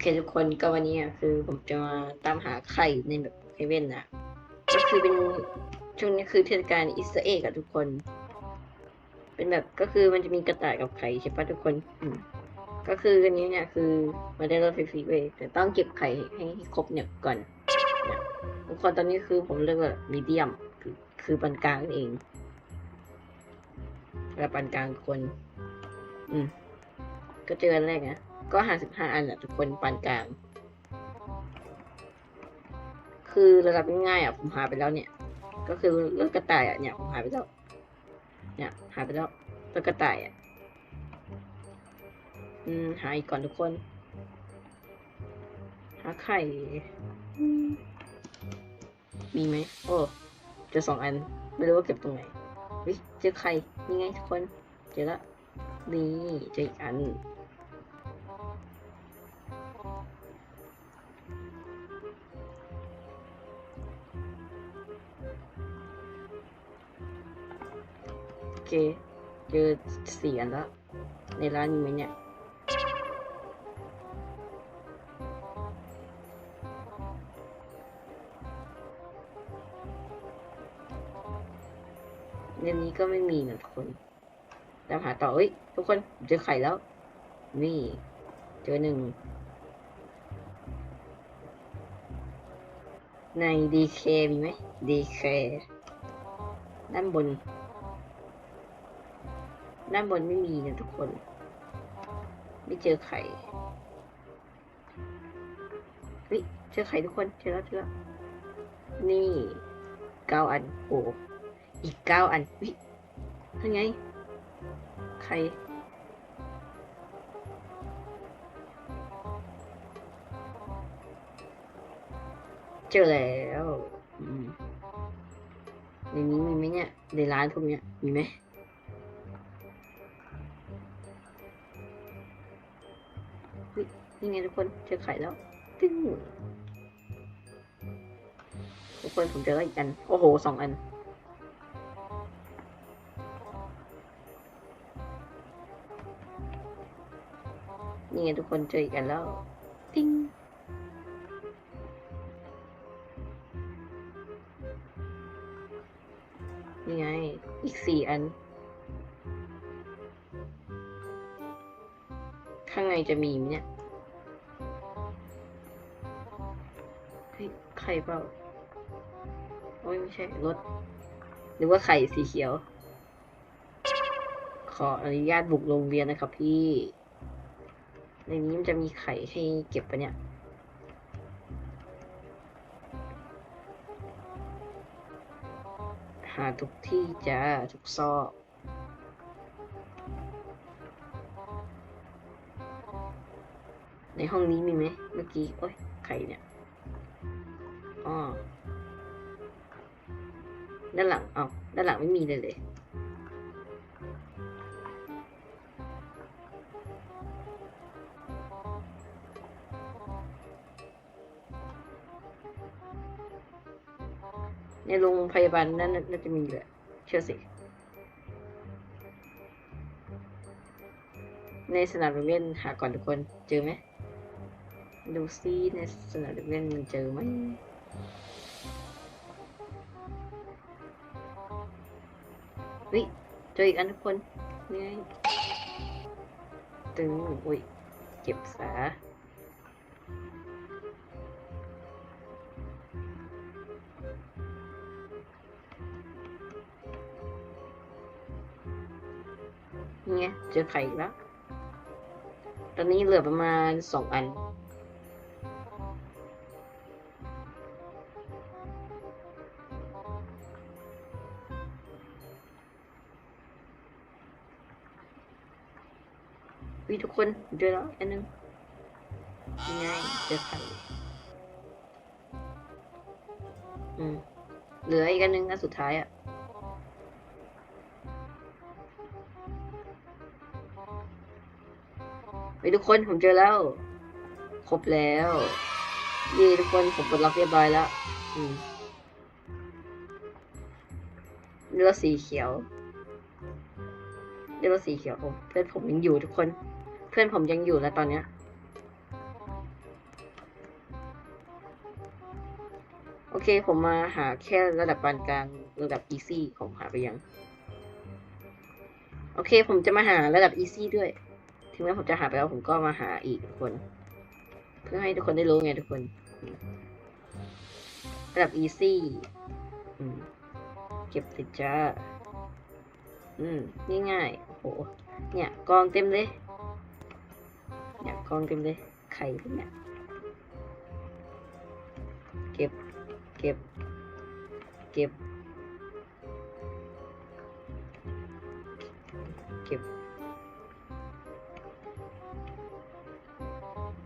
เคทุกคนก็วันนี้อะคือผมจะมาตามหาไข่ในแบบเฮเว่นนะก็คือเป็นช่วงนี้คือเทศกาลอีสเตอร์เอ็กอะทุกคน เป็นแบบก็คือมันจะมีกระต่ายกับไข่ใช่ปะทุกคนอืมก็คืออันนี้เนี่ยคือมาได้รถฟรีๆเวยแต่ต้องเก็บไข่ให้ครบเนี่ยก่อนทุกคนตอนนี้คือผมเลือกแบบมีเดียมคือคือปานกลางเองแล้วปานกลางคน อืมก็เจออันแรกนะ ก็ห้าสิบห้าอันอะทุกคนปานกลาง คือระดับง่ายๆอะผมหาไปแล้วเนี่ย ก็คือเลือกกระต่ายอะเนี่ยผมหาไปแล้ว เนี่ยหาไปแล้วเลือกกระต่ายอะ อืมหาอีกก่อนทุกคน หาไข่ มีไหมโอ้เจอสองอัน ไม่รู้ว่าเก็บตรงไหนวิเจอไข่นี่ไงทุกคน เจอละนี่เจออีกอัน เค เจอสี่อันแล้วในร้านมีไหมเนี่ยในนี้ก็ไม่มีนะทุกคนตามหาต่อเฮ้ยทุกคนเจอไข่แล้ว นี่ เจอหนึ่ง ใน DK มีไหม DK ด้านบน ด้านบนไม่มีนะทุกคน ไม่เจอไข่เฮ้ยเจอไข่ทุกคนเจอแล้วเจอแล้วนี่เก้าอันโอ้อีกเก้าอันวิทั้งไงใครเจอแล้วในนี้มีไหมเนี่ยในร้านพวกเนี้ยมีไหม นี่ไงทุกคนเจอไข่แล้วตึ้งทุกคนผมเจอแล้วอีกอัน โอ้โหสองอัน นี่ไงทุกคนเจออีกอันแล้ว ติ้งนี่ไง อีกสี่อัน ข้างในจะมีไหมเนี่ยไข่เปล่าโอ้ยไม่ใช่รถหรือว่าไข่สีเขียว ขออนุญาตบุกโรงเรียนนะครับพี่ในนี้มันจะมีไข่ให้เก็บปะเนี่ยหาทุกที่จ้าทุกซอก ในห้องนี้มีไหมเมื่อกี้โอ้ยไข่เนี่ยอ๋อด้านหลังเอาด้านหลังไม่มีเลยเลยในโรงพยาบาลนั่นน่าจะมีแหละเชื่อสิ ในสนามเด็กเล่นหาก่อนทุกคนเจอไหม ดูซิในสนามเด็กเล่นมันเจอไหมเฮ้ยเจออีกอันทุกคนนี่ตึงอุ้ยเก็บสาเนี่ไงเจอไข่แล้ว ตอนนี้เหลือประมาณสองอัน วิทุกคนเจอแล้วอันหนึงยังไงเจอไข่อืมเหลืออีกอันหนึงอันสุดท้ายอะไปทุกคนผมเจอแล้ว ครบแล้วเย่ทุกคนผมปลดล็อกเรียบร้อยแล้วอืมเลือดสีเขียวเลือดสีเขียวเพื่อนผมยังอยู่ทุกคน พื่อนผมยังอยู่แล้วตอนเนี้ยโอเคผมมาหาแค่ระดับปานกลางระดับอีซี่ของหาไปยัง โอเค ผมจะมาหาระดับอีซี่ด้วย ถึงแม้ผมจะหาไปแล้วผมก็มาหาอีกคน เพื่อให้ทุกคนได้รู้ไงทุกคน ระดับอีซี่เก็บติดจ้า อืมง่ายๆโหเนี่ยกองเต็มเลย กองเต็มเลย ไข่เนี่ย เก็บ เก็บ เก็บ เก็บ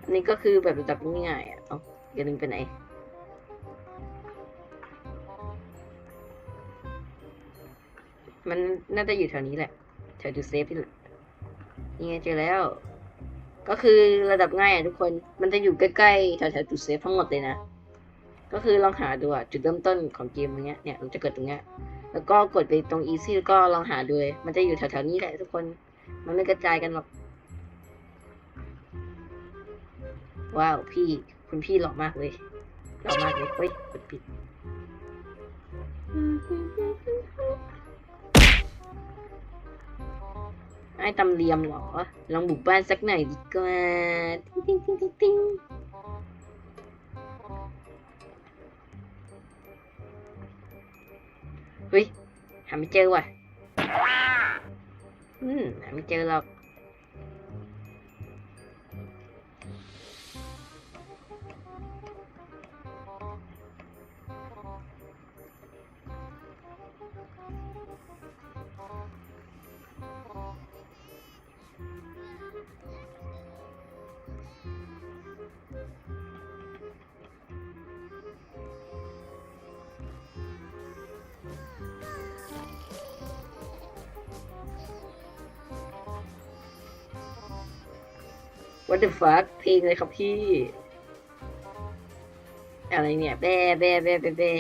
อันนี้ก็คือแบบระดับง่ายๆอะ เอาอย่าลืมไปไหนมันน่าจะอยู่แถวนี้แหละ แถวดูเซฟนี่แหละนี่ไงเจอแล้ว ก็คือระดับง่ายอะทุกคน มันจะอยู่ใกล้ๆแถวแถวจุดเซฟทั้งหมดเลยนะ ก็คือลองหาดูอะจุดเริ่มต้นของเกมอย่างเงี้ย เนี่ยมันจะเกิดตรงเนี้ย แล้วก็กดไปตรง easy แล้วก็ลองหาดูเลย มันจะอยู่แถวๆนี้แหละทุกคน มันไม่กระจายกันหรอก ว้าวพี่ คุณพี่หล่อมากเลย หล่อมากเลย เฮ้ยกดปิด ไอ้ตำเลียมเหรอ ลองบุกบ้านสักหน่อยดีกว่า ติ้งติ้งติ้งติ้งเฮ้ย หาไม่เจอว่ะ อืม หาไม่เจอหรอก What the fuck เพลงเลยครับพี่ อะไรเนี่ยแบ้แบ้แบ้แบ้แบ้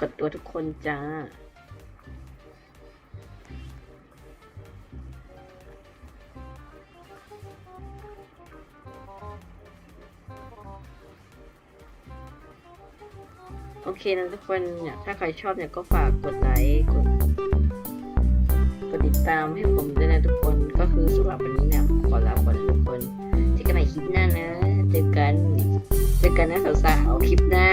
กดตัวทุกคนจ้า โอเคนะทุกคนเนี่ยถ้าใครชอบเนี่ยก็ฝากกดไลค์กด ดติดตามให้ผมด้วยนะทุกคน ก็คือสำหรับวันนี้เนี่ยขอลาก่อนทุกคนเจอกันใหม่คลิปหน้านะ เจอกัน เจอกันนะสาวๆคลิปหน้า